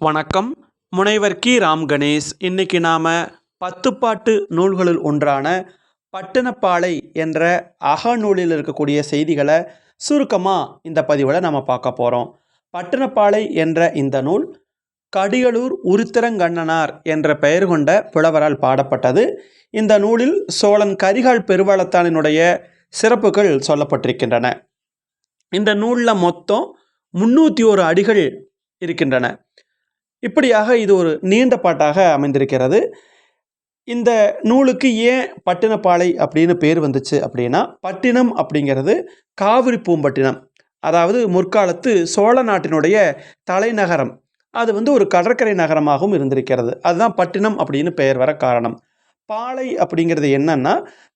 வணக்கம். முனைவர் கி. ராம் கணேஷ். இன்னைக்கு நாம் பத்துப்பாட்டு நூல்களுள் ஒன்றான பட்டினப்பாலை என்ற அகநூலில் இருக்கக்கூடிய செய்திகளை சுருக்கமாக இந்த பதிவில் நம்ம பார்க்க போகிறோம் பட்டினப்பாலை என்ற இந்த நூல் கடியலூர் உருத்திரங்கண்ணனார் என்ற பெயர் கொண்ட புலவரால் பாடப்பட்டது. இந்த நூலில் சோழன் கரிகால் பெருவளத்தானினுடைய சிறப்புகள் சொல்லப்பட்டிருக்கின்றன. இந்த நூலில் மொத்தம் முன்னூற்றி ஒரு அடிகள் இருக்கின்றன. இப்படியாக இது ஒரு நீண்ட பாட்டாக அமைந்திருக்கிறது. இந்த நூலுக்கு ஏன் பட்டினப்பாலை அப்படின்னு பேர் வந்துச்சு அப்படின்னா பட்டினம் அப்படிங்கிறது காவிரி பூம்பட்டினம். அதாவது முற்காலத்து சோழ நாட்டினுடைய தலைநகரம். அது வந்து ஒரு கடற்கரை நகரமாகவும் இருந்திருக்கிறது. அதுதான் பட்டினம் அப்படின்னு பெயர் வர காரணம். பாலை அப்படிங்கிறது என்னன்னா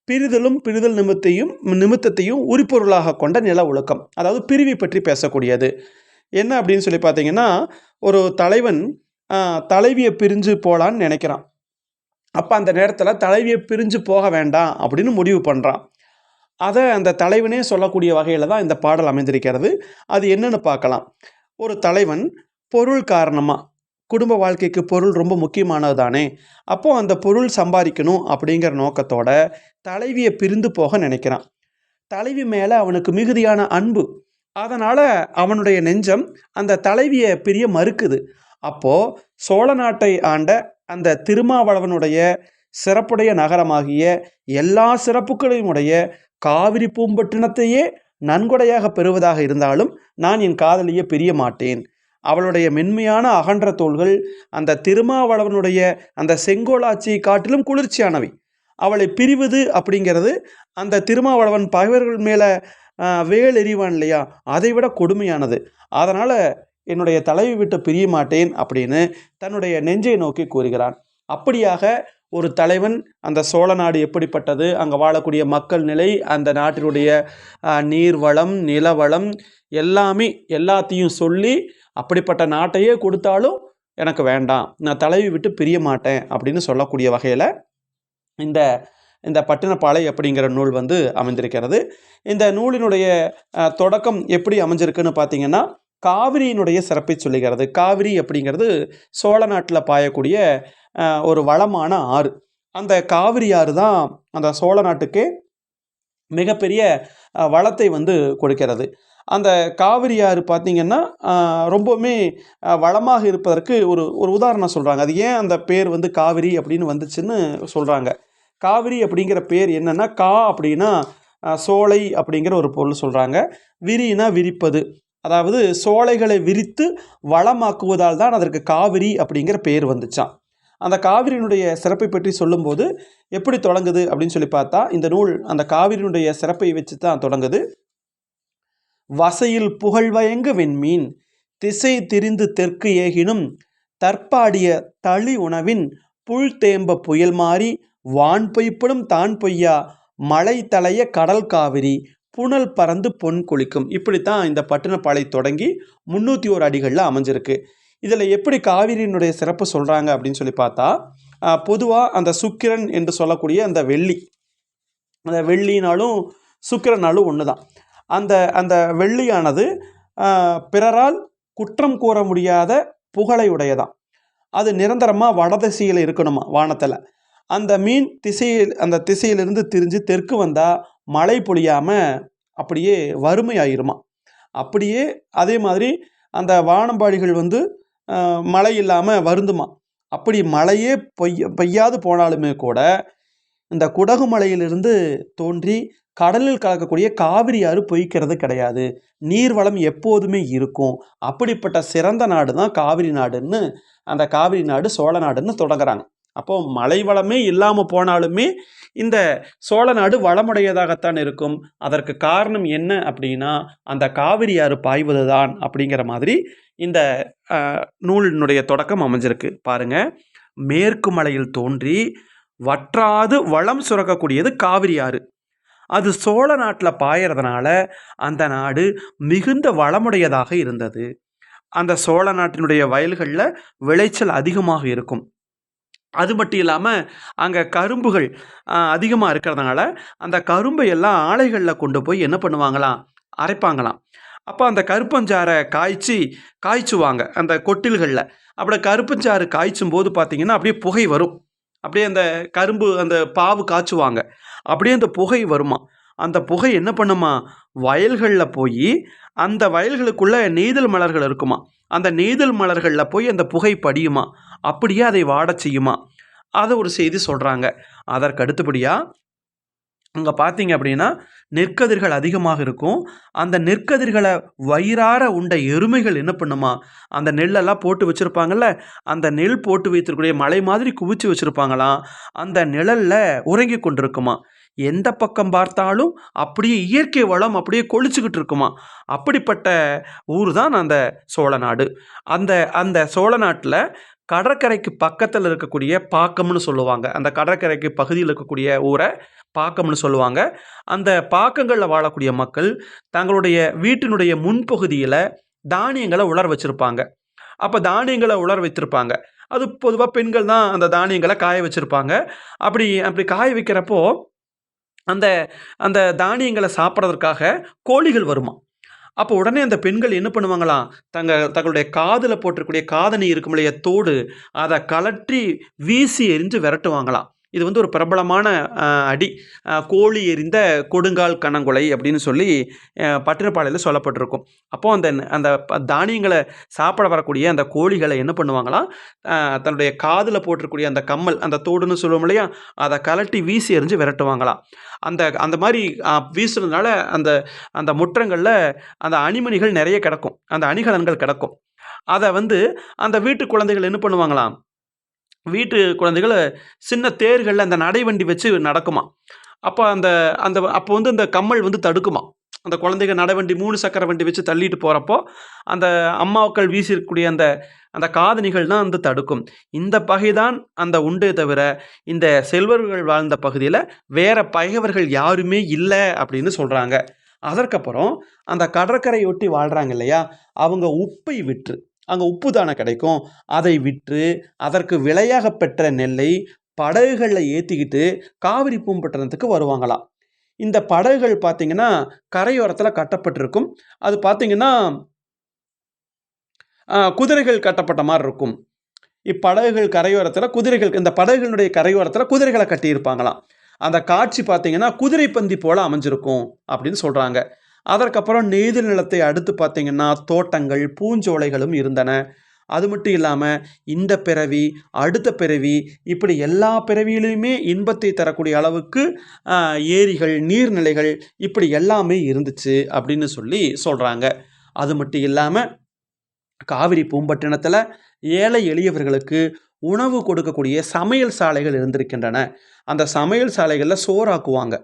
பிரிதலும் பிரிதல் நிமித்தையும் நிமித்தத்தையும் உரிப்பொருளாக கொண்ட நில ஒழுக்கம். அதாவது பிரிவை பற்றி பேசக்கூடியது. என்ன அப்படின்னு சொல்லி பார்த்தீங்கன்னா ஒரு தலைவன் தலைவியை பிரிஞ்சு போகலான்னு நினைக்கிறான். அப்போ அந்த நேரத்தில் தலைவியை பிரிஞ்சு போக வேண்டாம் அப்படின்னு முடிவு பண்ணுறான் அதை அந்த தலைவனே சொல்லக்கூடிய வகையில் தான் இந்த பாடல் அமைந்திருக்கிறது. அது என்னென்னு பார்க்கலாம். ஒரு தலைவன் பொருள் காரணமாக குடும்ப வாழ்க்கைக்கு பொருள் ரொம்ப முக்கியமானது தானே அப்போது அந்த பொருள் சம்பாதிக்கணும் அப்படிங்கிற நோக்கத்தோட தலைவியை பிரிந்து போக நினைக்கிறான். தலைவி மேலே அவனுக்கு மிகுதியான அன்பு. அதனால் அவனுடைய நெஞ்சம் அந்த தலைவியை பிரிய மறுக்குது. அப்போது சோழ நாட்டை ஆண்ட அந்த திருமாவளவனுடைய சிறப்புடைய நகரமாகிய எல்லா சிறப்புகளையும் உடைய காவிரி பூம்பட்டினத்தையே நன்கொடையாக பெறுவதாக இருந்தாலும் நான் என் காதலியை பிரிய மாட்டேன். அவளுடைய மென்மையான அகன்ற தோள்கள் அந்த திருமாவளவனுடைய அந்த செங்கோலாட்சியை காட்டிலும் குளிர்ச்சியானவை. அவளை பிரிவது அப்படிங்கிறது அந்த திருமாவளவன் பகைவர்கள் மேலே வேல் எறிவான் இல்லையா? அதை விட கொடுமையானது. அதனால் என்னுடைய தலைவி விட்டு பிரிய மாட்டேன் அப்படின்னு தன்னுடைய நெஞ்சை நோக்கி கூறுகிறான். அப்படியாக ஒரு தலைவன் அந்த சோழ நாடு எப்படிப்பட்டது? அங்கே வாழக்கூடிய மக்கள் நிலை அந்த நாட்டினுடைய நீர்வளம் நிலவளம் எல்லாமே எல்லாத்தையும் சொல்லி அப்படிப்பட்ட நாட்டையே கொடுத்தாலும் எனக்கு வேண்டாம். நான் தலைவி விட்டு பிரிய மாட்டேன் அப்படின்னு சொல்லக்கூடிய வகையில் இந்த இந்த பட்டினப்பாலை அப்படிங்கிற நூல் வந்து அமைந்திருக்கிறது. இந்த நூலினுடைய தொடக்கம் எப்படி அமைஞ்சிருக்குன்னு பார்த்தீங்கன்னா காவிரியினுடைய சிறப்பை சொல்லுகிறது. காவிரி அப்படிங்கிறது சோழ நாட்டில் பாயக்கூடிய ஒரு வளமான ஆறு. அந்த காவிரி ஆறு தான் அந்த சோழ நாட்டுக்கே மிகப்பெரிய வளத்தை வந்து கொடுக்கிறது. அந்த காவிரி ஆறு பார்த்திங்கன்னா ரொம்பவுமே வளமாக இருப்பதற்கு ஒரு ஒரு உதாரணம் சொல்கிறாங்க அது ஏன் அந்த பேர் வந்து காவிரி அப்படின்னு வந்துச்சுன்னு சொல்கிறாங்க காவிரி அப்படிங்கிற பேர் என்னென்னா கா அப்படின்னா சோலை அப்படிங்கிற ஒரு பொருள் சொல்கிறாங்க விரினா விரிப்பது. அதாவது சோலைகளை விரித்து வளமாக்குவதால் தான் அதற்கு காவிரி அப்படிங்கிற பேர் வந்துச்சான் அந்த காவிரியினுடைய சிறப்பை பற்றி சொல்லும்போது எப்படி தொடங்குது அப்படின்னு சொல்லி பார்த்தா இந்த நூல் அந்த காவிரியினுடைய சிறப்பை வச்சு தான் தொடங்குது. வசையில் புகழ்வயங்கு வெண்மீன் திசை திரிந்து தெற்கு ஏகினும் தற்பாடிய தளி உணவின் புல் தேம்ப புயல் மாறி வான் பொய்ப்படும் தான் பொய்யா மலை தலைய கடல் காவிரி புனல் பறந்து பொன் குளிக்கும். இப்படித்தான் இந்த பட்டினப்பாலை தொடங்கி முந்நூற்றி ஒரு அடிகளில் அமைஞ்சிருக்கு. இதில் எப்படி காவிரியினுடைய சிறப்பு சொல்கிறாங்க அப்படின்னு சொல்லி பார்த்தா பொதுவாக அந்த சுக்கிரன் என்று சொல்லக்கூடிய அந்த வெள்ளி அந்த வெள்ளினாலும் சுக்கிரனாலும் ஒன்று தான் அந்த அந்த வெள்ளியானது பிறரால் குற்றம் கூற முடியாத புகழை அது நிரந்தரமாக வடதிசையில் இருக்கணுமா வானத்தில். அந்த மீன் திசையில் அந்த திசையிலிருந்து திரிஞ்சு தெற்கு வந்தால் மழை பொழியாமல் அப்படியே வறுமையாயிருமா? அப்படியே அதே மாதிரி அந்த வானம்பாடிகள் வந்து மழை இல்லாமல் வருந்துமா? அப்படி மழையே பொய்ய பெய்யாது போனாலுமே கூட இந்த குடகு மலையிலிருந்து தோன்றி கடலில் கலக்கக்கூடிய காவிரி ஆறு பொய்க்கிறது கிடையாது. நீர்வளம் எப்போதுமே இருக்கும். அப்படிப்பட்ட சிறந்த நாடு தான் காவிரி நாடுன்னு அந்த காவிரி நாடு சோழ நாடுன்னு தொடங்குறாங்க. அப்போ மலை வளமே இல்லாமல் போனாலுமே இந்த சோழ நாடு வளமுடையதாகத்தான் இருக்கும். அதற்கு காரணம் என்ன அப்படின்னா அந்த காவிரி ஆறு பாய்வது தான் அப்படிங்கிற மாதிரி இந்த நூலினுடைய தொடக்கம் அமைஞ்சிருக்கு. பாருங்க. மேற்கு மலையில் தோன்றி வற்றாது வளம் சுரக்கக்கூடியது காவிரி ஆறு. அது சோழ நாட்டில் பாயறதுனால அந்த நாடு மிகுந்த வளமுடையதாக இருந்தது. அந்த சோழ நாட்டினுடைய வயல்களில் விளைச்சல் அதிகமாக இருக்கும். அது மட்டும் இல்லாமல் அங்கே கரும்புகள் அதிகமாக இருக்கிறதுனால அந்த கரும்பை எல்லாம் ஆலைகளில் கொண்டு போய் என்ன பண்ணுவாங்களாம்? அரைப்பாங்களாம். அப்போ அந்த கருப்பஞ்சாறை காய்ச்சி காய்ச்சுவாங்க அந்த கொட்டில்களில். அப்படி கருப்பஞ்சாறு காய்ச்சும் போது பார்த்தீங்கன்னா அப்படியே புகை வரும். அப்படியே அந்த கரும்பு அந்த பாவு காய்ச்சுவாங்க. அப்படியே அந்த புகை வருமா? அந்த புகை என்ன பண்ணுமா? வயல்களில் போய் அந்த வயல்களுக்குள்ளே நெய்தல் மலர்கள் இருக்குமா? அந்த நெய்தல் மலர்களில் போய் அந்த புகை படியுமா? அப்படியே அதை வாடச் செய்யுமா? அதை ஒரு செய்தி சொல்கிறாங்க அதற்கு அடுத்தபடியாக அங்கே பார்த்தீங்க அப்படின்னா நெற்கதிர்கள் அதிகமாக இருக்கும். அந்த நெற்கதிர்களை வயிறார உண்ட எருமைகள் என்ன பண்ணுமா? அந்த நெல்லெல்லாம் போட்டு வச்சுருப்பாங்கல்ல அந்த நெல் போட்டு வைத்திருக்கக்கூடிய மலை மாதிரி குவிச்சு வச்சுருப்பாங்களாம். அந்த நிழலில் உறங்கி கொண்டிருக்குமா? எந்த பக்கம் பார்த்தாலும் அப்படியே இயற்கை வளம் அப்படியே கொளிச்சுக்கிட்டு இருக்குமா? அப்படிப்பட்ட ஊர் தான் அந்த சோழ நாடு. அந்த அந்த சோழ நாட்டில் கடற்கரைக்கு பக்கத்தில் இருக்கக்கூடிய பாக்கம்னு சொல்லுவாங்க. அந்த கடற்கரைக்கு பகுதியில் இருக்கக்கூடிய ஊரை பாக்கம்னு சொல்லுவாங்க. அந்த பாக்கங்களில் வாழக்கூடிய மக்கள் தங்களுடைய வீட்டினுடைய முன்பகுதியில் தானியங்களை உலர் வச்சுருப்பாங்க. அப்போ தானியங்களை உலர் வைத்திருப்பாங்க. அது பொதுவாக பெண்கள் தான் அந்த தானியங்களை காய வச்சுருப்பாங்க. அப்படி அப்படி காய வைக்கிறப்போ அந்த அந்த தானியங்களை சாப்பிட்றதுக்காக கோழிகள் வருமா? அப்போ உடனே அந்த பெண்கள் என்ன பண்ணுவாங்களாம் தங்க தங்களுடைய காதில் போட்டிருக்கக்கூடிய காதணி இருக்கும் இல்லையா தோடு அதை கலற்றி வீசி எரிஞ்சு விரட்டுவாங்களாம் இது வந்து ஒரு பிரபலமான அடி. கோழி எறிந்த கொடுங்கால் கணங்குலை அப்படின்னு சொல்லி பட்டினப்பாளையில் சொல்லப்பட்டிருக்கும். அப்போது அந்த அந்த ப- தானியங்களை சாப்பிட வரக்கூடிய அந்த கோழிகளை என்ன பண்ணுவாங்களாம்? தன்னுடைய காதில் போட்டிருக்கூடிய அந்த கம்மல் அந்த தோடுன்னு சொல்லுவோம் இல்லையா? அதை கலட்டி வீசி எறிஞ்சு விரட்டுவாங்களாம். அந்த அந்த மாதிரி அஹ், வீசுறதுனால அந்த அந்த முற்றங்களில் அந்த அணிமணிகள் நிறைய கிடக்கும். அந்த அணிகலன்கள் கிடக்கும். அதை வந்து அந்த வீட்டு குழந்தைகள் என்ன பண்ணுவாங்களாம்? வீட்டு குழந்தைகள் சின்ன தேர்களில் அந்த நடைவண்டி வச்சு நடக்குமா அப்போ அந்த அந்த அப்போ வந்து அந்த கம்மல் வந்து தடுக்குமா அந்த குழந்தைங்க நடைவண்டி மூணு சக்கர வண்டி வச்சு தள்ளிட்டு போகிறப்போ அந்த அம்மாக்கள் வீசியிருக்கக்கூடிய அந்த அந்த காதணிகள் தான் வந்து தடுக்கும். இந்த பகைதான் அந்த உண்டே தவிர இந்த செல்வர்கள் வாழ்ந்த பகுதியில் வேற பகைவர்கள் யாருமே இல்லை அப்படின்னு சொல்கிறாங்க அதற்கப்புறம் அந்த கடற்கரையொட்டி வாழ்கிறாங்க இல்லையா? அவங்க உப்பை விற்று அங்கே உப்பு தானே கிடைக்கும்? அதை விற்று அதற்கு விலையாக பெற்ற நெல்லை படகுகளில் ஏற்றிக்கிட்டு காவிரி பூம்பட்டினத்துக்கு வருவாங்களாம். இந்த படகுகள் பார்த்தீங்கன்னா கரையோரத்தில் கட்டப்பட்டிருக்கும். அது பார்த்தீங்கன்னா குதிரைகள் கட்டப்பட்ட மாதிரி இருக்கும் இப்படகுகள் கரையோரத்தில் குதிரைகள் இந்த படகுகளுடைய கரையோரத்தில் குதிரைகளை கட்டியிருப்பாங்களாம். அந்த காட்சி பார்த்தீங்கன்னா குதிரை பந்தி போல் அமைஞ்சிருக்கும் அப்படின்னு சொல்கிறாங்க அதற்கப்புறம் நெய்தல் நிலத்தை அடுத்து பார்த்தீங்கன்னா தோட்டங்கள் பூஞ்சோலைகளும் இருந்தன. அது மட்டும் இல்லாமல் இந்த பிறவி அடுத்த பிறவி இப்படி எல்லா பிறவியிலையுமே இன்பத்தை தரக்கூடிய அளவுக்கு ஏரிகள் நீர்நிலைகள் இப்படி எல்லாமே இருந்துச்சு அப்படின்னு சொல்லி சொல்கிறாங்க அது மட்டும் இல்லாமல் காவிரி பூம்பட்டினத்தில் ஏழை எளியவர்களுக்கு உணவு கொடுக்கக்கூடிய சமையல் சாலைகள் இருந்திருக்கின்றன. அந்த சமையல் சாலைகளில் சோறாக்குவாங்க.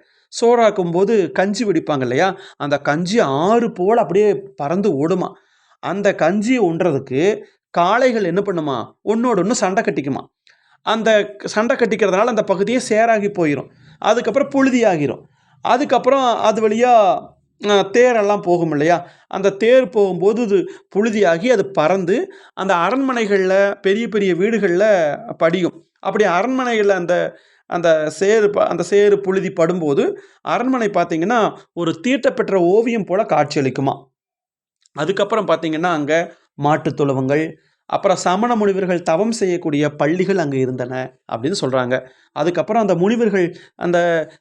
சோறாக்கும் போது கஞ்சி வெடிப்பாங்க இல்லையா? அந்த கஞ்சி ஆறு போல் அப்படியே பறந்து ஓடுமா? அந்த கஞ்சியை உண்றதுக்கு காளைகள் என்ன பண்ணுமா? ஒன்றோடு ஒன்று சண்டை கட்டிக்குமா? அந்த சண்டை கட்டிக்கிறதுனால அந்த பகுதியே சேராகி போயிடும் அதுக்கப்புறம் புழுதியாகிரும். அதுக்கப்புறம் அது வழியாக தேரெல்லாம் போகும் இல்லையா? அந்த தேர் போகும்போது இது புழுதியாகி அது பறந்து அந்த அரண்மனைகளில் பெரிய பெரிய வீடுகளில் படியும். அப்படி அரண்மனைகளில் அந்த அந்த சேறு ப- அந்த சேறு புழுதி படும்போது அரண்மனை பார்த்தீங்கன்னா ஒரு தீட்டப்பெற்ற ஓவியம் போல காட்சியளிக்குமா அதுக்கப்புறம் பார்த்தீங்கன்னா அங்கே மாட்டுத் துளவங்கள் அப்புறம் சமண முனிவர்கள் தவம் செய்யக்கூடிய பள்ளிகள் அங்கே இருந்தன அப்படின்னு சொல்கிறாங்க அதுக்கப்புறம் அந்த முனிவர்கள் அந்த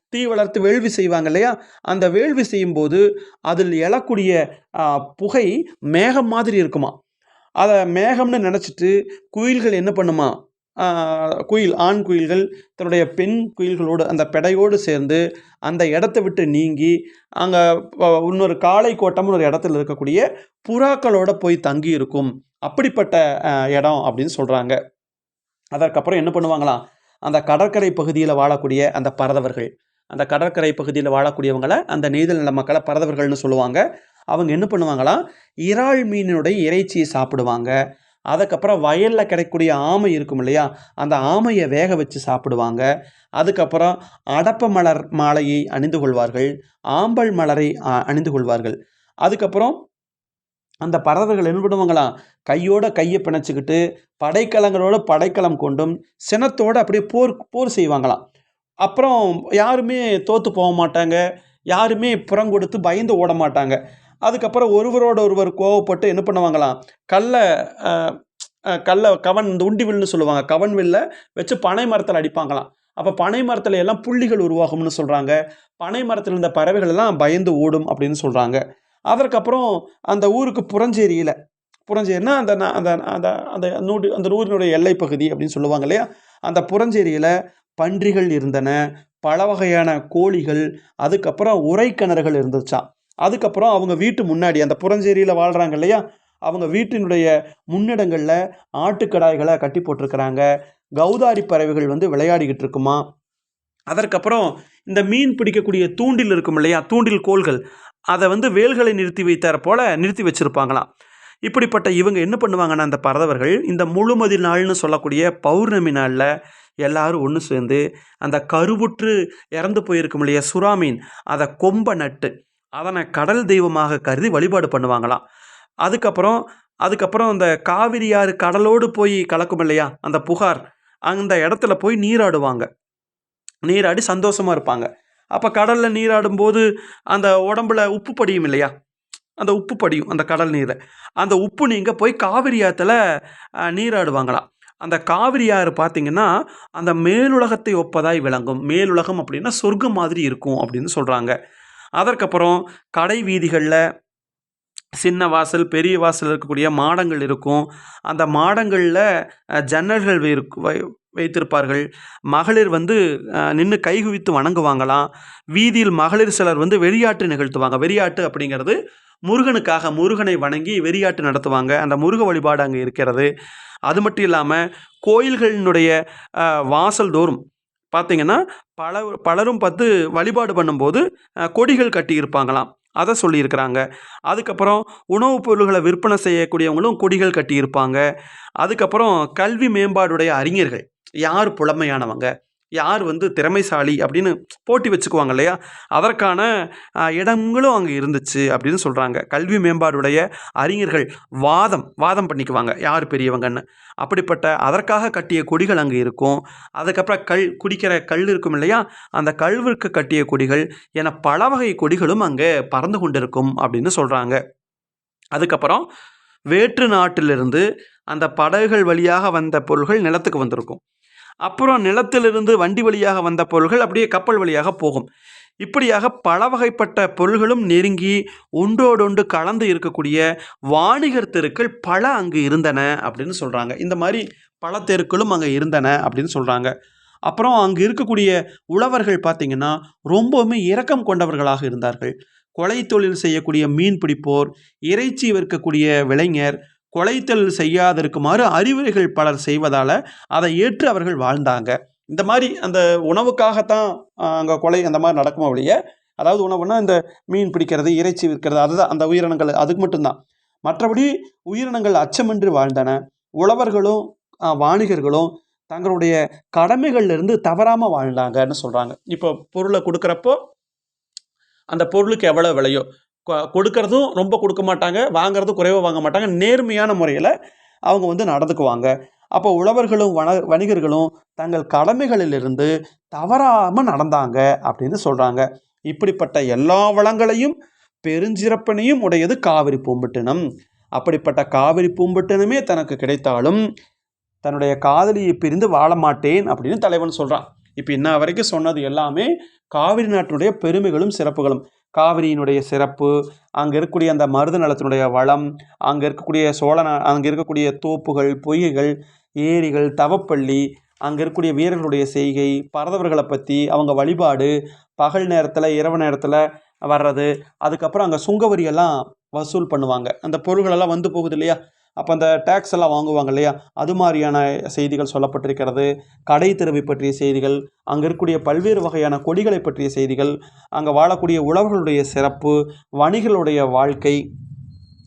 தீ வளர்த்து வேள்வி செய்வாங்க இல்லையா? அந்த வேள்வி செய்யும்போது அதில் எழக்கூடிய புகை மேகம் மாதிரி இருக்குமா? அதை மேகம்னு நினச்சிட்டு குயில்கள் என்ன பண்ணுமா? குயில் ஆண் குயில்கள் தன்னுடைய பெண் குயில்களோடு அந்த பெடையோடு சேர்ந்து அந்த இடத்த விட்டு நீங்கி அங்கே இன்னொரு காளை கோட்டம்னு ஒரு இடத்துல இருக்கக்கூடிய புறாக்களோட போய் தங்கி இருக்கும் அப்படிப்பட்ட இடம் அப்படின்னு சொல்கிறாங்க அதற்கப்புறம் என்ன பண்ணுவாங்களாம்? அந்த கடற்கரை பகுதியில் வாழக்கூடிய அந்த பறதவர்கள் அந்த கடற்கரை பகுதியில் வாழக்கூடியவங்களை அந்த நெய்தல் நில மக்களை பறதவர்கள்னு சொல்லுவாங்க. அவங்க என்ன பண்ணுவாங்களாம்? இறால் மீனினுடைய இறைச்சியை சாப்பிடுவாங்க. அதுக்கப்புறம் வயலில் கிடைக்கக்கூடிய ஆமை இருக்கும் இல்லையா? அந்த ஆமையை வேக வச்சு சாப்பிடுவாங்க. அதுக்கப்புறம் அடப்ப மலர் மாலையை அணிந்து கொள்வார்கள். ஆம்பல் மலரை அணிந்து கொள்வார்கள். அதுக்கப்புறம் அந்த பறவைகள் என்ன பண்ணுவாங்களாம் கையோட கையை பிணைச்சிக்கிட்டு படைக்கலங்களோட படைக்கலம் கொண்டும் சினத்தோடு அப்படியே போர் போர் செய்வாங்களாம். அப்புறம் யாருமே தோற்று போக மாட்டாங்க. யாருமே புறங்கொடுத்து பயந்து ஓட மாட்டாங்க அதுக்கப்புறம் ஒருவரோட ஒருவர் கோவப்பட்டு என்ன பண்ணுவாங்களாம்? கல்லை கல்லை கவன் இந்த உண்டி சொல்லுவாங்க. கவன் வில்ல வச்சு பனை மரத்தில் அடிப்பாங்களாம். அப்போ பனை மரத்தில் எல்லாம் புள்ளிகள் உருவாகும்னு சொல்கிறாங்க பனை மரத்தில் இருந்த பறவைகள் எல்லாம் பயந்து ஓடும் அப்படின்னு சொல்கிறாங்க அதற்கப்புறம் அந்த ஊருக்கு புறஞ்சேரியில் புறஞ்சேரினா அந்த ந- அந்த அந்த அந்த நூடு அந்த நூறினுடைய எல்லை பகுதி அப்படின்னு சொல்லுவாங்க இல்லையா? அந்த புறஞ்சேரியில் பன்றிகள் இருந்தன பல வகையான கோழிகள் அதுக்கப்புறம் உரைக்கிணறுகள் இருந்துச்சான் அதுக்கப்புறம் அவங்க வீட்டு முன்னாடி அந்த புறஞ்சேரியில் வாழ்கிறாங்க இல்லையா? அவங்க வீட்டினுடைய முன்னிடங்களில் ஆட்டுக்கடாய்களை கட்டி போட்டிருக்கிறாங்க. கௌதாரி பறவைகள் வந்து விளையாடிக்கிட்டு இருக்குமா? அதற்கப்புறம் இந்த மீன் பிடிக்கக்கூடிய தூண்டில் இருக்கும் இல்லையா? தூண்டில் கோல்கள் அதை வந்து வேல்களை நிறுத்தி வைத்தார் போல நிறுத்தி வச்சிருப்பாங்களாம். இப்படிப்பட்ட இவங்க என்ன பண்ணுவாங்கன்னா அந்த பறதவர்கள் இந்த முழுமதி நாள்னு சொல்லக்கூடிய பௌர்ணமி நாளில் எல்லாரும் ஒன்று சேர்ந்து அந்த கருவுற்று இறந்து போயிருக்கும் இல்லையா? சுறா மீன். அதை கொம்பை நட்டு அதனை கடல் தெய்வமாக கருதி வழிபாடு பண்ணுவாங்களாம். அதுக்கப்புறம் அதுக்கப்புறம் அந்த காவிரி ஆறு கடலோடு போய் கலக்கும் இல்லையா? அந்த புகார் அந்த இடத்துல போய் நீராடுவாங்க. நீராடி சந்தோஷமாக இருப்பாங்க. அப்போ கடலில் நீராடும்போது அந்த உடம்புல உப்பு படியும் இல்லையா? அந்த உப்பு படியும் அந்த கடல் நீரை. அந்த உப்பு நீங்கள் போய் காவிரி ஆற்றுல நீராடுவாங்களாம். அந்த காவிரி ஆறு பார்த்தீங்கன்னா அந்த மேலுலகத்தை ஒப்பதாய் விளங்கும். மேலுலகம் அப்படின்னா சொர்க்கம் மாதிரி இருக்கும் அப்படின்னு சொல்கிறாங்க அதற்கப்புறம் கடை வீதிகளில் சின்ன வாசல் பெரிய வாசல் இருக்கக்கூடிய மாடங்கள் இருக்கும். அந்த மாடங்களில் ஜன்னல்கள் வைருக்கு- வை வைத்திருப்பார்கள். மகளிர் வந்து நின்று கைகுவித்து வணங்குவாங்களாம். வீதியில் மகளிர் சிலர் வந்து வெறியாட்டு நிகழ்த்துவாங்க. வெறியாட்டு அப்படிங்கிறது முருகனுக்காக முருகனை வணங்கி வெறியாட்டு நடத்துவாங்க. அந்த முருக வழிபாடு அங்கே இருக்கிறது. அது மட்டும் இல்லாமல் கோயில்களினுடைய வாசல் தோறும் பார்த்தீங்கன்னா பல பலரும் பார்த்து வழிபாடு பண்ணும்போது கொடிகள் கட்டியிருப்பாங்களாம். அதை சொல்லியிருக்கிறாங்க. அதுக்கப்புறம் உணவுப் பொருள்களை விற்பனை செய்யக்கூடியவங்களும் கொடிகள் கட்டியிருப்பாங்க. அதுக்கப்புறம் கல்வி மேம்பாடுடைய அறிஞர்கள் யார் புலமையானவங்க? யார் வந்து திறமைசாலி அப்படின்னு போட்டி வச்சுக்குவாங்க இல்லையா? அதற்கான இடங்களும் அங்கே இருந்துச்சு அப்படின்னு சொல்கிறாங்க கல்வி மேம்பாடுடைய அறிஞர்கள் வாதம் வாதம் பண்ணிக்குவாங்க. யார் பெரியவங்கன்னு. அப்படிப்பட்ட அதற்காக கட்டிய கொடிகள் அங்கே இருக்கும். அதுக்கப்புறம் கல் குடிக்கிற கல் இருக்கும் இல்லையா? அந்த கல்விற்கு கட்டிய கொடிகள் என பல வகை கொடிகளும் அங்கே பறந்து கொண்டிருக்கும் அப்படின்னு சொல்கிறாங்க அதுக்கப்புறம் வேற்று நாட்டிலிருந்து அந்த படகுகள் வழியாக வந்த பொருள்கள் நிலத்துக்கு வந்திருக்கும். அப்புறம் நிலத்திலிருந்து வண்டி வழியாக வந்த பொருள்கள் அப்படியே கப்பல் வழியாக போகும். இப்படியாக பல வகைப்பட்ட பொருள்களும் நெருங்கி ஒன்றோடொன்று கலந்து இருக்கக்கூடிய வாணிகர் தெருக்கள் பல அங்கு இருந்தன அப்படின்னு சொல்கிறாங்க இந்த மாதிரி பல தெருக்களும் அங்கே இருந்தன அப்படின்னு சொல்கிறாங்க அப்புறம் அங்கு இருக்கக்கூடிய உழவர்கள் பார்த்தீங்கன்னா ரொம்பவுமே இரக்கம் கொண்டவர்களாக இருந்தார்கள். கொலை தொழில் செய்யக்கூடிய மீன் பிடிப்போர் இறைச்சி விற்கக்கூடிய விளைஞர் கொலைத்தல் செய்யாதிருக்குமாறு அறிவுரைகள் பலர் செய்வதால் அதை ஏற்று அவர்கள் வாழ்ந்தாங்க. இந்த மாதிரி அந்த உணவுக்காகத்தான் அங்கே கொலை அந்த மாதிரி நடக்குமா ஒழிய அதாவது உணவுனா இந்த மீன் பிடிக்கிறது இறைச்சி விற்கிறது அதுதான் அந்த உயிரினங்கள் அதுக்கு மட்டும்தான். மற்றபடி உயிரினங்கள் அச்சமின்றி வாழ்ந்தன. உழவர்களும் வாணிகர்களும் தங்களுடைய கடமைகள்லேருந்து தவறாமல் வாழ்ந்தாங்கன்னு சொல்கிறாங்க இப்போ பொருளை கொடுக்குறப்போ அந்த பொருளுக்கு எவ்வளோ விலையோ கொடுக்கறதும் ரொம்ப கொடுக்க மாட்டாங்க வாங்குறதும் குறைவாக வாங்க மாட்டாங்க. நேர்மையான முறையில் அவங்க வந்து நடந்துக்குவாங்க. அப்போ உழவர்களும் வண வணிகர்களும் தங்கள் கடமைகளிலிருந்து தவறாமல் நடந்தாங்க அப்படின்னு சொல்கிறாங்க இப்படிப்பட்ட எல்லா வளங்களையும் பெருஞ்சிறப்பினையும் உடையது காவிரி பூம்பட்டினம். அப்படிப்பட்ட காவிரி பூம்பட்டினமே தனக்கு கிடைத்தாலும் தன்னுடைய காதலியை பிரிந்து வாழ மாட்டேன் அப்படின்னு தலைவன் சொல்கிறான் இப்போ இன்ன வரைக்கும் சொன்னது எல்லாமே காவிரி நாட்டினுடைய பெருமைகளும் சிறப்புகளும். காவிரியினுடைய சிறப்பு அங்கே இருக்கக்கூடிய அந்த மருத நலத்தினுடைய வளம் அங்கே இருக்கக்கூடிய சோழ நா அங்கே இருக்கக்கூடிய தோப்புகள் பொய்கைகள் ஏரிகள் தவப்பள்ளி அங்கே இருக்கக்கூடிய வீரர்களுடைய செய்கை பரதவர்களை பற்றி அவங்க வழிபாடு பகல் நேரத்தில் இரவு நேரத்தில் வர்றது அதுக்கப்புறம் அங்கே சுங்கவரியெல்லாம் வசூல் பண்ணுவாங்க. அந்த பொருள்களெல்லாம் வந்து போகுது இல்லையா? அப்போ அந்த டேக்ஸ் எல்லாம் வாங்குவாங்க இல்லையா? அது மாதிரியான செய்திகள் சொல்லப்பட்டிருக்கிறது. கடை தெருவை பற்றிய செய்திகள் அங்கே இருக்கக்கூடிய பல்வேறு வகையான கொடிகளை பற்றிய செய்திகள் அங்கே வாழக்கூடிய உழவர்களுடைய சிறப்பு வணிகளுடைய வாழ்க்கை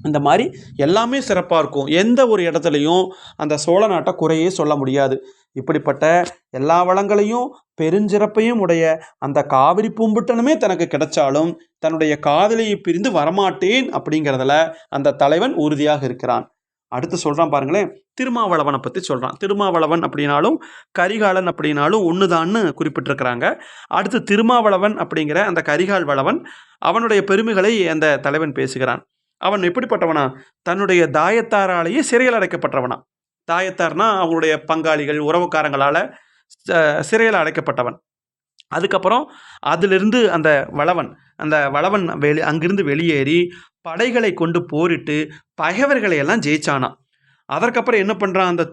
இந்த மாதிரி எல்லாமே சிறப்பாக இருக்கும். எந்த ஒரு இடத்துலையும் அந்த சோழ நாட்டை குறையே சொல்ல முடியாது. இப்படிப்பட்ட எல்லா வளங்களையும் பெருஞ்சிறப்பையும் உடைய அந்த காவிரி பூம்புட்டனுமே தனக்கு கிடைச்சாலும் தன்னுடைய காதலியை பிரிந்து வரமாட்டேன் அப்படிங்கிறதுல அந்த தலைவன் உறுதியாக இருக்கிறான். அடுத்து சொல்கிறான் பாருங்களேன் திருமாவளவனை பற்றி சொல்கிறான் திருமாவளவன் அப்படின்னாலும் கரிகாலன் அப்படின்னாலும் ஒன்றுதான்னு குறிப்பிட்டிருக்கிறாங்க. அடுத்து திருமாவளவன் அப்படிங்கிற அந்த கரிகால் வளவன் அவனுடைய பெருமைகளை அந்த தலைவன் பேசுகிறான். அவன் எப்படிப்பட்டவனா? தன்னுடைய தாயத்தாராலேயே சிறையில் அடைக்கப்பட்டவனா. தாயத்தார்னா அவங்களுடைய பங்காளிகள் உறவுக்காரங்களால் சிறையில் அடைக்கப்பட்டவன். அதுக்கப்புறம் அதிலிருந்து அந்த வளவன் அந்த வளவன் வெளி அங்கிருந்து வெளியேறி படைகளை கொண்டு போரிட்டு பகைவர்களை எல்லாம் ஜெயிச்சானான் அதற்கப்புறம் என்ன பண்ணுறான் அந்த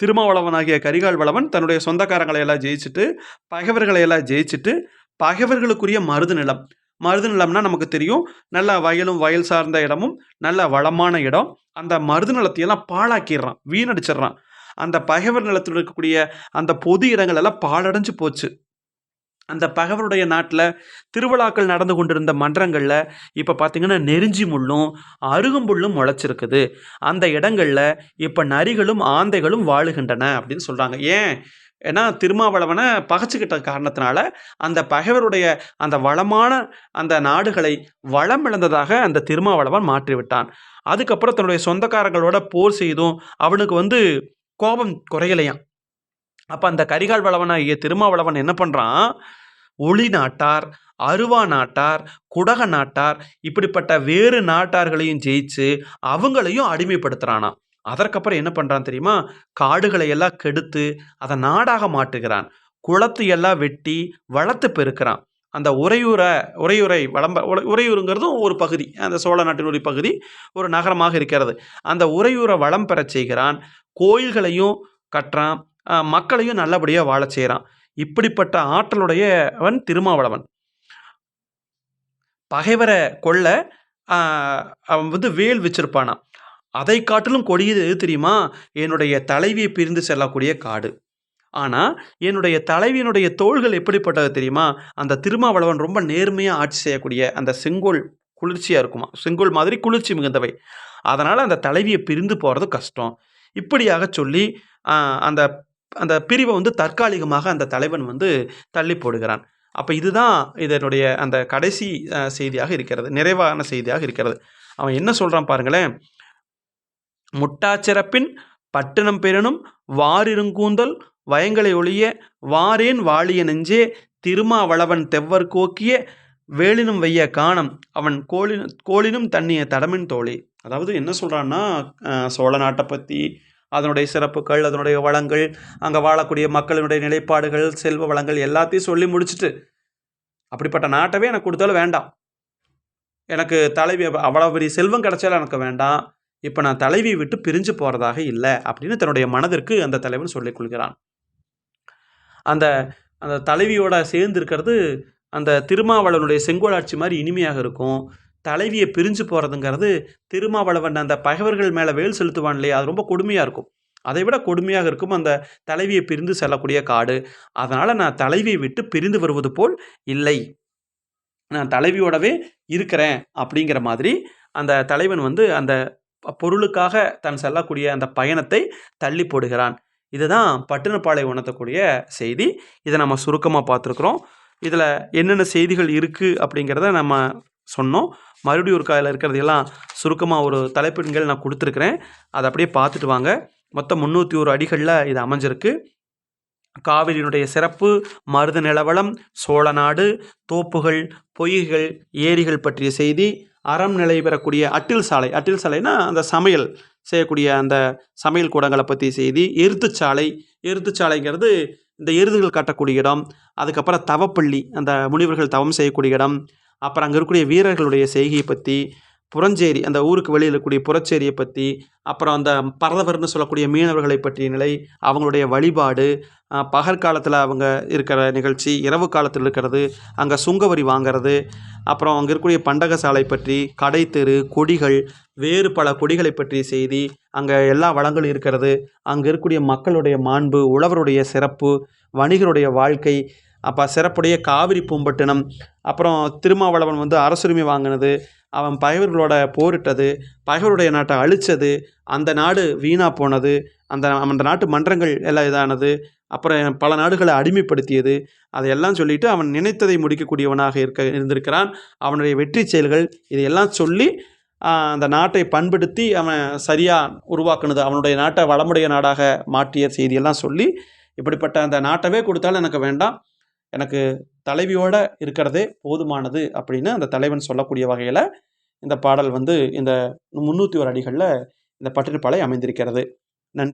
திருமாவளவனாகிய கரிகால் வளவன் தன்னுடைய சொந்தக்காரங்களை எல்லாம் ஜெயிச்சுட்டு பகைவர்களை எல்லாம் ஜெயிச்சுட்டு பகைவர்களுக்குரிய மருது நிலம். மருது நிலம்னா நமக்கு தெரியும் நல்ல வயலும் வயல் சார்ந்த இடமும் நல்ல வளமான இடம். அந்த மருது நிலத்தையெல்லாம் பாழாக்கிடுறான் வீணடிச்சிடுறான். அந்த பகைவர் நிலத்தில் இருக்கக்கூடிய அந்த பொது இடங்கள் எல்லாம் பாழடைஞ்சு போச்சு. அந்த பகைவருடைய நாட்டில் திருவிழாக்கள் நடந்து கொண்டிருந்த மன்றங்களில் இப்போ பார்த்தீங்கன்னா நெருஞ்சி முள்ளும் அருகம்புல்லும் முளைச்சிருக்குது. அந்த இடங்களில் இப்போ நரிகளும் ஆந்தைகளும் வாழுகின்றன அப்படின்னு சொல்கிறாங்க ஏன்? ஏன்னா திருமாவளவனை பகைச்சிக்கிட்ட காரணத்தினால அந்த பகைவருடைய அந்த வளமான அந்த நாடுகளை வளம் இழந்ததாக அந்த திருமாவளவன் மாற்றிவிட்டான். அதுக்கப்புறம் தன்னுடைய சொந்தக்காரங்களோட போர் செய்தும் அவனுக்கு வந்து கோபம் குறையலையாம். அப்போ அந்த கரிகால் வளவனாகிய திருமாவளவன் என்ன பண்ணுறான் ஒளி நாட்டார் அருவா நாட்டார் குடக நாட்டார் இப்படிப்பட்ட வேறு நாட்டார்களையும் ஜெயிச்சு அவங்களையும் அடிமைப்படுத்துகிறானாம் அதற்கப்புறம் என்ன பண்ணுறான் தெரியுமா? காடுகளை எல்லாம் கெடுத்து அதை நாடாக மாட்டுகிறான் குளத்தை எல்லாம் வெட்டி வளர்த்து பெருக்கிறான். அந்த உறையூரை உறையூரை வளம்ப உறையூருங்கிறதும் ஒரு பகுதி. அந்த சோழ நாட்டின் ஒரு பகுதி ஒரு நகரமாக இருக்கிறது. அந்த உறையூரை வளம் பெறச் செய்கிறான். கோயில்களையும் கட்டுறான். மக்களையும் நல்லபடியாக வாழச் செய்கிறான் இப்படிப்பட்ட ஆற்றலுடையவன் திருமாவளவன். பகைவரை கொள்ள அவன் வந்து வேல் வச்சிருப்பானான் அதை காட்டிலும் கொடியது எது தெரியுமா? என்னுடைய தலைவியை பிரிந்து செல்லக்கூடிய காடு. ஆனால் என்னுடைய தலைவியினுடைய தோள்கள் எப்படிப்பட்டது தெரியுமா? அந்த திருமாவளவன் ரொம்ப நேர்மையாக ஆட்சி செய்யக்கூடிய அந்த செங்கோல் குளிர்ச்சியாக இருக்குமா செங்கோல் மாதிரி குளிர்ச்சி மிகுந்தவை. அதனால் அந்த தலைவியை பிரிந்து போகிறது கஷ்டம். இப்படியாக சொல்லி அந்த அந்த பிரிவை வந்து தற்காலிகமாக அந்த தலைவன் வந்து தள்ளி போடுகிறான். அப்போ இதுதான் இதனுடைய அந்த கடைசி செய்தியாக இருக்கிறது. நிறைவான செய்தியாக இருக்கிறது. அவன் என்ன சொல்கிறான் பாருங்களேன். முட்டாச்சிறப்பின் பட்டினம் பெறனும் வாரிருங்கூந்தல் வயங்களை ஒழிய வாரேன் வாழிய நெஞ்சே திருமாவளவன் தெவ்வர் கோக்கிய வேலினும் வைய காணம் அவன் கோலின் கோழினும் தண்ணிய தடமின் தோழி. அதாவது என்ன சொல்கிறான்னா சோழ நாட்டை பற்றி அதனுடைய சிறப்புகள் அதனுடைய வளங்கள் அங்கே வாழக்கூடிய மக்களினுடைய நிலைப்பாடுகள் செல்வ வளங்கள் எல்லாத்தையும் சொல்லி முடிச்சுட்டு அப்படிப்பட்ட நாட்டவே எனக்கு கொடுத்தாலும் வேண்டாம். எனக்கு தலைவி அவ்வளோ பெரிய செல்வம் கிடைச்சாலும் எனக்கு வேண்டாம். இப்போ நான் தலைவியை விட்டு பிரிஞ்சு போகிறதாக இல்லை அப்படின்னு தன்னுடைய மனதிற்கு அந்த தலைவன் சொல்லிக் கொள்கிறான். அந்த அந்த தலைவியோட சேர்ந்து இருக்கிறது அந்த திருமாவளவனுடைய செங்கோலாட்சி மாதிரி இனிமையாக இருக்கும். தலைவியை பிரிஞ்சு போகிறதுங்கிறது திருமாவளவன் அந்த பகைவர்கள் மேலே வேல் செலுத்துவான் இல்லையா? அது ரொம்ப கொடுமையாக இருக்கும். அதை விட கொடுமையாக இருக்கும் அந்த தலைவியை பிரிந்து செல்லக்கூடிய காடு. அதனால் நான் தலைவியை விட்டு பிரிந்து வருவது போல் இல்லை. நான் தலைவியோடவே இருக்கிறேன் அப்படிங்கிற மாதிரி அந்த தலைவன் வந்து அந்த பொருளுக்காக தான் செல்லக்கூடிய அந்த பயணத்தை தள்ளி போடுகிறான். இதுதான் பட்டினப்பாளை உணர்த்தக்கூடிய செய்தி. இதை நம்ம சுருக்கமாக பார்த்துருக்குறோம். இதில் என்னென்ன செய்திகள் இருக்குது அப்படிங்கிறத நம்ம சொன்னோம். மறுபடியும் ஒரு காயில் இருக்கிறதையெல்லாம் சுருக்கமாக ஒரு தலைப்பின்கள் நான் கொடுத்துருக்குறேன். அதை அப்படியே பார்த்துட்டு வாங்க. மொத்தம் முந்நூற்றி ஒரு அடிகளில் இது அமைஞ்சிருக்கு. காவிரியினுடைய சிறப்பு மருத நிலவளம் சோழநாடு தோப்புகள் பொய்கள் ஏரிகள் பற்றிய செய்தி அறம் நிலை பெறக்கூடிய அட்டில் சாலை. அட்டில் சாலைனா அந்த சமையல் செய்யக்கூடிய அந்த சமையல் கூடங்களை பற்றி செய்தி. எருத்துச்சாலை எருத்துச்சாலைங்கிறது இந்த எருதுகள் கட்டக்கூடிய இடம். அதுக்கப்புறம் தவப்பள்ளி அந்த முனிவர்கள் தவம் செய்யக்கூடிய இடம். அப்புறம் அங்கே இருக்கக்கூடிய வீரர்களுடைய செய்கையை பற்றி புறஞ்சேரி அந்த ஊருக்கு வெளியில் இருக்கக்கூடிய புறச்சேரியை பற்றி அப்புறம் அந்த பரதவர்னு சொல்லக்கூடிய மீனவர்களை பற்றிய நிலை அவங்களுடைய வழிபாடு பகற்காலத்தில் அவங்க இருக்கிற நிகழ்ச்சி இரவு காலத்தில் இருக்கிறது அங்கே சுங்கவரி வாங்கிறது அப்புறம் அங்கே இருக்கக்கூடிய பண்டகசாலை பற்றி கடை தெரு கொடிகள் வேறு பல கொடிகளை பற்றிய செய்தி அங்கே எல்லா வளங்களும் இருக்கிறது அங்கே இருக்கக்கூடிய மக்களுடைய மாண்பு உழவருடைய சிறப்பு வணிகருடைய வாழ்க்கை அப்போ சிறப்புடைய காவிரி பூம்பட்டினம் அப்புறம் திருமாவளவன் வந்து அரசுரிமை வாங்கினது அவன் பகைவர்களோட போரிட்டது பகைவருடைய நாட்டை அழிச்சது அந்த நாடு வீணாக போனது அந்த அந்த நாட்டு மன்றங்கள் எல்லாம் இதானது அப்புறம் பல நாடுகளை அடிமைப்படுத்தியது அதையெல்லாம் சொல்லிட்டு அவன் நினைத்ததை முடிக்கக்கூடியவனாக இருக்க இருந்திருக்கிறான். அவனுடைய வெற்றி செயல்கள் இதையெல்லாம் சொல்லி அந்த நாட்டை பண்படுத்தி அவன் சரியாக உருவாக்குனது அவனுடைய நாட்டை வளமுடைய நாடாக மாற்றிய செய்தியெல்லாம் சொல்லி இப்படிப்பட்ட அந்த நாட்டவே கொடுத்தாலும் எனக்கு வேண்டாம். எனக்கு தலைவியோடு இருக்கிறதே போதுமானது அப்படின்னு அந்த தலைவன் சொல்லக்கூடிய வகையில் இந்த பாடல் வந்து இந்த முந்நூற்றி ஒரு அடிகளில் இந்த பட்டினப்பாலை அமைந்திருக்கிறது.